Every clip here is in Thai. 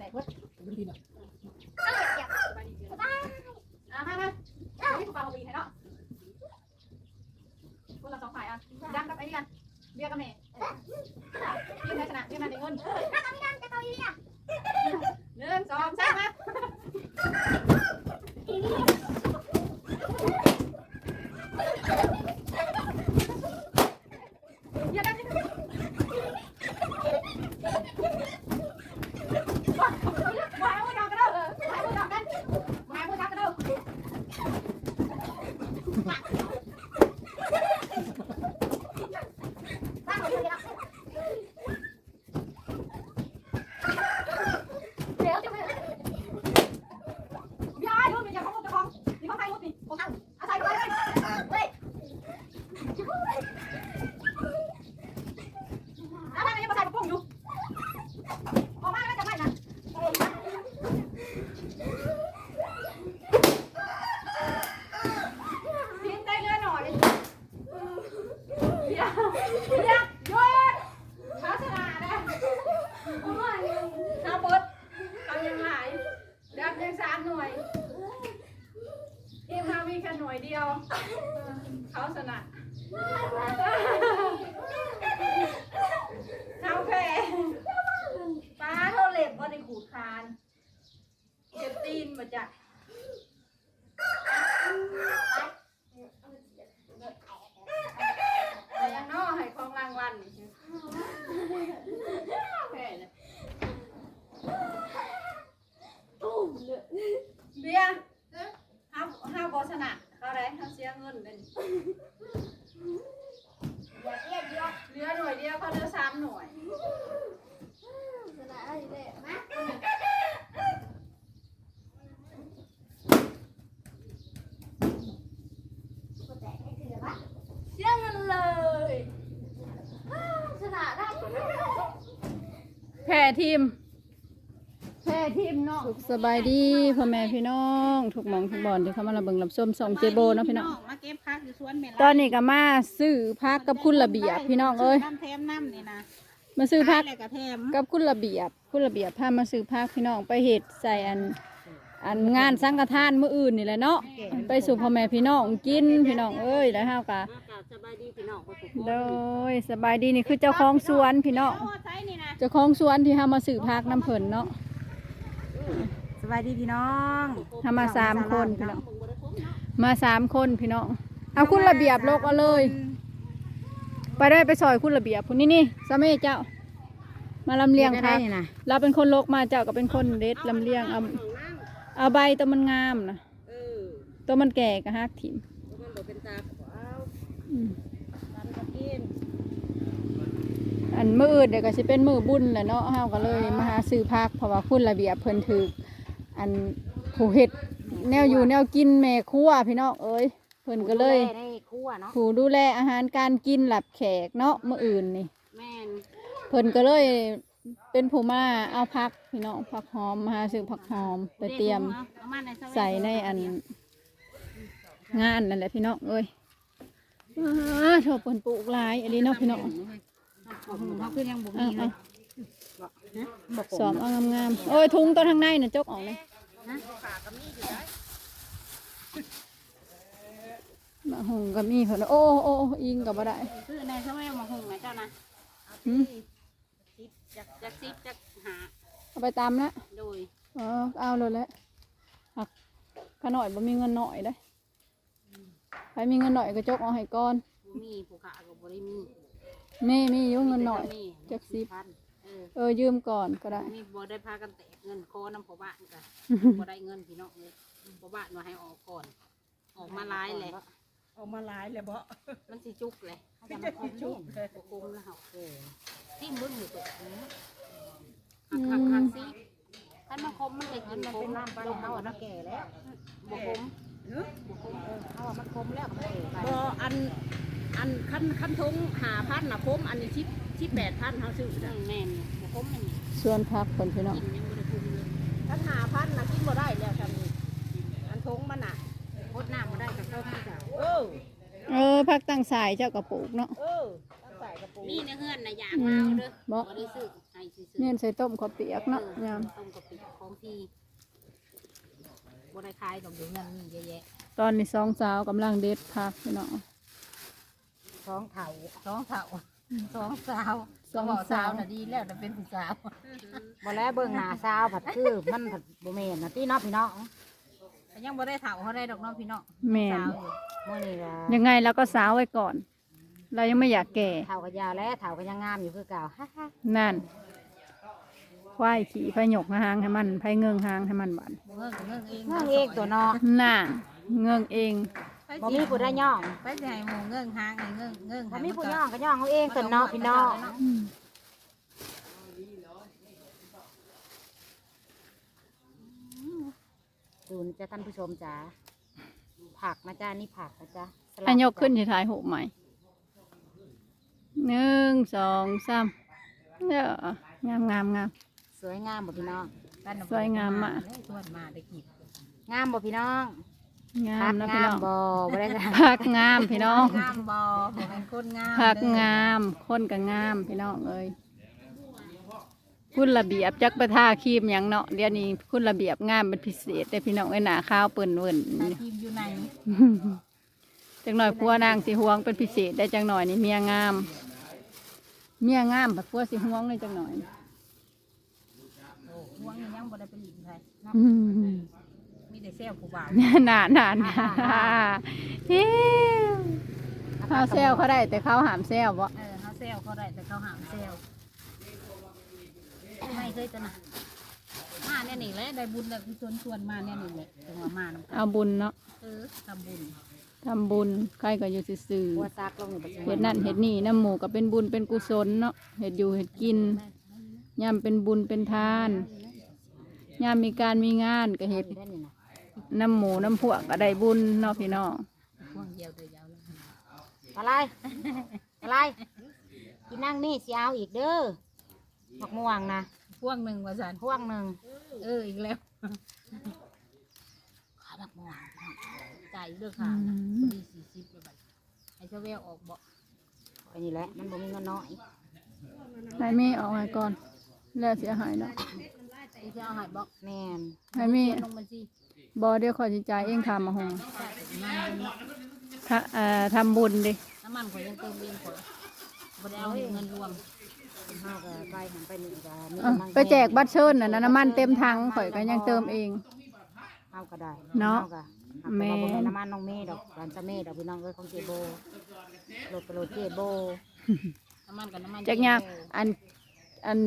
แตกเว้ยดูดีหน่อย อะมามานี่กูฟังเขาปีนให้เนาะคนละสองฝ่ายอะดังกับไอ้นี่กันเบียร์กับเมย์ยืนในชนะยืนในเงินหนึ่งสองสามมาเดี๋ยวกันนี่วางมือดอกกันเด้อวางมือดอกกันวางมือดอกกันเด้อ เดี๋ยวจะไปยายรู้มีอย่างของของนี่ของใครมุดนี่ของอาศัยไปเลยเฮ้ยอะไรยังมาใส่กระโปรงอยู่ออกมาแล้วจะไม่นะสิ้นใจเรือหน่อยเดี๋ยวเดี๋ยวหยุดช้าชนะนะโอ้ยน้าบด เอายังหลายดับยังสามหน่วยทีมเรามีแค่หน่วย เดียว เขาชนะเอาแพ้ป้าเท่าเล็บว่าในขูดคานเจ็บตีนมาจากแต่ยังนอให้ของรางวัลนี่แพ้เลย เบียร์ห้าห้าบอชนะเขาได้เขาเสียเงินเลยเหลือหน่วยเดียวเขาเหลือสามหน่วยเสียเงินเลยชนะได้ แพ้ทีมแพ้ทีมเนาะสุขสบายดีพ่อแม่พี่น้องทุกหมองทุกบ่อนที่เข้ามาระเบิงรับส้มส่งเจโบเนาะพี่น้อง มาเก็บพักอยู่สวนเมตอนนี้ก็มาซื้อพักกับคุณระเบียบพี่น้องเอ้ยน้ำแถมน้ำนี่นะมาซื้อพักอะไรก็แถมกับคุณระเบียบคุณระเบียบพามาซื้อพักพี่น้องไปเฮ็ดใส่อันอันงานสังฆทานมื้ออื่นนี่แหละเนาะไปสู่พ่อแม่พี่น้องกินพี่น้องเอ้ยแล้วเฮากะสบายดีพี่น้องทุกคนโดยสบายดีนี่คือเจ้าของสวนพี่น้องโอ้ใช่นี่นะเจ้าของสวนที่เฮามาซื้อพักน้ำเพิ่นเนาะสบายดีพี่น้องเฮามาสามคนพี่น้องมาสามคนพี่น้องเอาคุณระเบียบลกเอาเลย ไปได้ไปซอยคุณระเบียบคุณนี่นี่สามีเจ้า มาลำเลียงพักนี่นะเราเป็นคนลกมาเจ้าก็เป็นคนเด็ดลำเลียงเอาเอาใบตัวมันงามนะเออตัวมันแก่ก็ฮักถิ่มมันบอกเป็นตาเอาอืมตาก็กินอันมืออื่นเดี๋ยวก็สิเป็นมือบุญแหละเนาะเฮาก็เลยมาหาซื้อพักเพราะว่าคุณระเบียบเพิ่นถืออันผู้เฮ็ดแนวอยู่แนวกินแม่ครัวพี่น้องเอ้ยเพิ่นก็เลยได้คั่วเนาะผู้ดูแลอาหารการกินหลับแขกเนาะมื้ออื่นนี่แม่นเพิ่นก็เลยเป็นผู้มาเอาพักพี่น้องผักหอมมาหาซื้อผักหอมไปเตรียมอามาในเซเว่นใส่ในอัน งานนั่นแหละพี่น้องเอ้ย อ้าโถเปิ่นปลูกหลายอันนี้เนาะพี่น้องเขาคือยังบุกเอามีเลเอายสอมเอางามๆโอ้ยทุงตัวทางในน่ะจกออกเลยมาหงก็มีเพิ่นโอ้โอ้อิงก็บ่ได้คือในเซเว่นมาหุงนะเจ้านะหืมซิปจากจากซิปจากหาเอาไปตามนะ โดย เออเอาเลยแหละหักขน่อยบ่มีเงินหน่อยได้ใคร มีเงินหน่อยก็จกเอาให้ก่อนมีผู้ขาก็บ่ได้มีมีมีอยู่เงินหน่อย จักสิบ พันเออเออยืมก่อนก็ได้นี่บ่ได้พากันแตกเงินคอน้ำพ่อบ้านกันบ่ได้เงินพี่น้องเลยพ่อบ้านมาให้ออกก่อน ออกมาหลายแหละออกมาหลายเลยบ่มันสิจุกเลยเขาจะจะมาคกิมนจุกเล่นบ่คมแล้วเฮาเออที่มึงอยู่ตกนี้หักหักหักสิท่านมาคมมันเลยกินคมน้ำปลาเขาอะนะแก่แล้วบ่คม เนาะบ่คมเออเขาอะมันคมแล้วมันแก่ไปบ่อันอันคันคันทงหาพันนะคมอันนี้ชิปชิปแปดพันเขาซื้อเอนะอแม่นบ่คมมันนี่ส่วนพักคนพี่น้องกินยังบ่ได้คุมเลยคันหาพันนะกินบ่ได้แล้วจำนี้อันทงมันน่ะพดน้ำบ่ได้ก็คมที่เจ้าเออเออพักตั้งสายเจ้ากระปุกเนาะเออต้องใส่กระปุกมีในเฮือนน่ะอยากมาเอาเด้อบ่บ่ได้ซื้อให้ซื้อเมียนใส่ต้มข้าวเปียกเนาะยามต้มกะปิของที่ บริขายดอกเดือนเงินมีเยอะแยะตอนนี้สองสาวกำลังเด็ดผักพี่น้อง สองเถาสองเถาสองสาวสองบอกสาวน่ะดีแล้วแต่เป็นผู้สาวบ่แล้วเบิ่งหน้าสาวผัดคือมันผัดบ่แม่นนะที่เนาะพี่น้องแต่ยังบ่ได้เถาเขาได้ดอกเน้องพี่น้องแม่นสาวอยู่มื้อนี้ก็ยังไงเราก็สาวไว้ก่อน เรายังไม่อยากแก่เฒ่าก็ยาวแล้วเฒ่าก็ยังงามอยู่คือเก่าฮ่านั่น ควายขี่ไฟหยกหางให้มันไฟเงืองหางให้มันบานบ่เงินก็เงินเองๆเมืองเองตัวเนาะน่ะเงืองเองบ่มีผู้ได้ย่องไปสิให้หมู่เงินหางให้เงินเงินบ่ให้มีนผู้ก็ย่องก็ย่องเอาเองตัวเนาะพี่น้องอืมดูนะจ๊ะท่านผู้ชมจ๋าผักนะจ๊ะนี่ผักนะจ๊ะสลัดให้ยกขึ้นที่ท้ายหูใหม่หนึ่งสองสามเด้องามงามงาม สวยงามบ่พี่น้องกันน่ะสวยงามมากเลยส่วนมาได้กี่งามบ่พี่น้องงาผัมกนะพี่งามน้องบ่บ่ได้จ้ะผักงามพี่น้องงามบ่บ่เป็นคนงามผักเด้องาม คนก็งามพี่น้องเอ้ยคุณระเบียบจักไปทาครีมหยังเนาะเดี๋ยวนี้คุณระเบียบงามเป็นพิเศษแต่พี่น้องเอ้ยหนาข้าวเปิ่นเวิ่นตาทีมอยู่ไหนจังหน่อยพัวนางสิห่วงเป็นพิเศษได้จังหน่อยนี่เมียงาม เมียงามบัดพัวสิห่วงเลยจังหน่อยโอ้ห่วง นี่ยังบ่ได้เป็นหญิงไทยเนาะอืมมีแต่เซลผู้บ่าวหนานหนานฮิวเขาเซลเขาได้แต่เขาหามเซลบ่เออเขาเซลเขาได้แต่เขาหามเซลไม่เคยจะนะมาเนี่ยนี่แหละได้บุญแบบชวนชวนๆมาเนี่ยนี่แหละจังหวะมานำกันเอาบุญเนาะเออทำบุญทำบุญใครก็อยู่ซื่อหัวซักลงนี่บ่สิๆเห็ดนั่นเห็ดนี่น้ำหมูก็เป็นบุญเป็นกุศลเนาะเห็ดอยู่เห็ดกินยามเป็นบุญเป็นทาน ยามมีการมีงานก็เห็ดได้นี่นะน้ำหมูน้ำพวกก็ได้บุญเนาะพี่น้องพ่วงเดียวเดียวยาวแล้วอะไรอะไรกินนั่งนี่สิเอาอีกเด้อผักม่วงนะพ่วงหนึ่งว่าสันพวงหนึ่งเอออีกแล้วขาบักม่วงจ่ายอีกเด้อค่ะอืมพอดีสี่สิบเลยบัดให้เจ้าแววออกบ่ไปนี่แหละมันบ่มีเงินน้อยให้มีออกให้ก่อนแล้วเสียหายเนาะ อีจะเอาใหายบ่แม่นให้มีลงบัญชีบอเดี๋ยวขอจิจ่ายเองทำมาหงน้ำมันเนาะถ้าเอ่อทำบุญดิน้ำมันข่อยยังเติมเองข่อยบ่ได้เอาเงินรวมเฮาก็ไปหันไปนี่ก็มีเอ้าน้ำมันไปแจกบัตรเชิญน่ะนะน้ำมันเต็มถังข่อยก็ยังเติมเอง เฮาก็ได้เนาะฮก็หักแม่ไปบ่แม่นน้ำมันน้องเมย์ดอกร้านจะเมย์ดอกพี่น้องเอ้ยของเจโบรถไปรถเจโบน้ำมันกับน้ำมันจากยางอัน อัน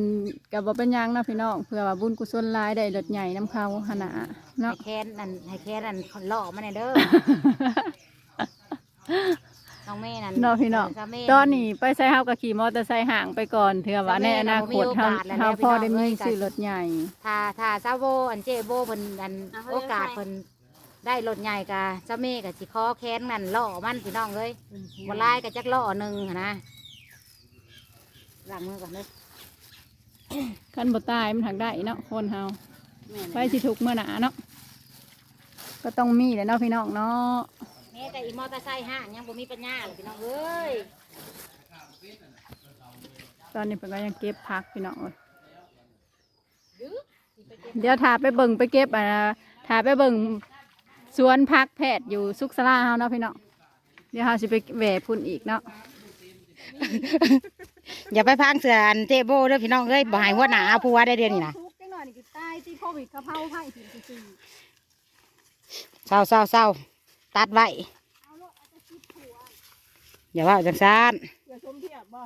กับบ่เป็นหยังนะพี่น้องเพื่อว่าบุญกุศลหลายได้รถใหญ่น้ำเขาหนนาให้เนาะ แค้นนั่นให้แค้นนั่นล่อมาแน่เด้อ น้องเมย์นั่นเนาะพี่น้องจ้าเมย์ตอนนี้ไปใช้เฮากับขี่มอเตอร์ไซค์ห่างไปก่อนเถื่อว่าในอนาคตเฮาเฮาพอได้มีซื้อรถใหญ่ ถ้าถ้าซาโบอันเจโบเพิ่นอันโอกาสเพิ่นได้รถใหญ่กะเจ้าเมย์กะสิคอแค้นนั่นล่อมันพี่น้องเอ้ยบ่ลายกะจักล่อหนึงหั้นนะล้างมือก่อนเด้อ คันบ่ตายมันถักได้เนาะคนเฮาแม่นไปสิถูกเมื่อหนาเนาะก็ต้องมีแหละเนาะพี่น้องเนาะแม่แต่อีมอเตอร์ไซค์ห้างยังบ่มีปัญญาเลยพี่น้องเอ้ยตอนนี้เพิ่นก็ยังเก็บผักพี่น้องเอ้ยเดี๋ยวถาไปเบิ่งไปเก็บอ่าถาไปเบิ่งสวนพักแพทย์อยู่สุขสลาเฮาเนาะพี่น้องเดี๋ยวเฮาสิไปแหวพุ่นอีกเนาะ อย่าไปพังเสืออันเจโบเด้อพี่น้องเอ้ยบ่ให้หัวหนาผัวได้เดือนนี้นะทุกจังหน่อยนี่คือตายที่โควิดกระเพราไผ่ถึงซื่เศร้าเศร้าเศร้าตัดไว้อย่าว่าจังซานๆอย่าชมเทียบบ่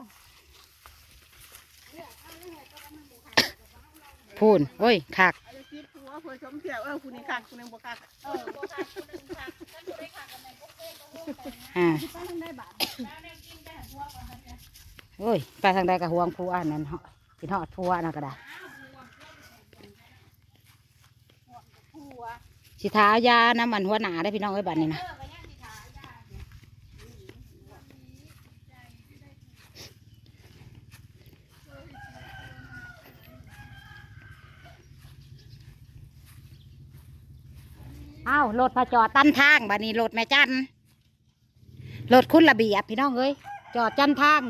พูนโอ้ยคักอาไปคิดผัวเพื่อชมเทียเออคุณนี่คักคุณนึงบ่คักอ่า โอ้ยไปทางใดกับห่วงผัวนั่นเหาะกินหอดผัวนั่นก็ได้สิทายาน้ำมันหัวหนาได้พี่น้องเอ้บัดนี้นะอ้าวรถพาจอดตั้นทางบัดนี้รถแม่จันรถคุณระเบียบพี่น้องเอ้ยจอดจันทาง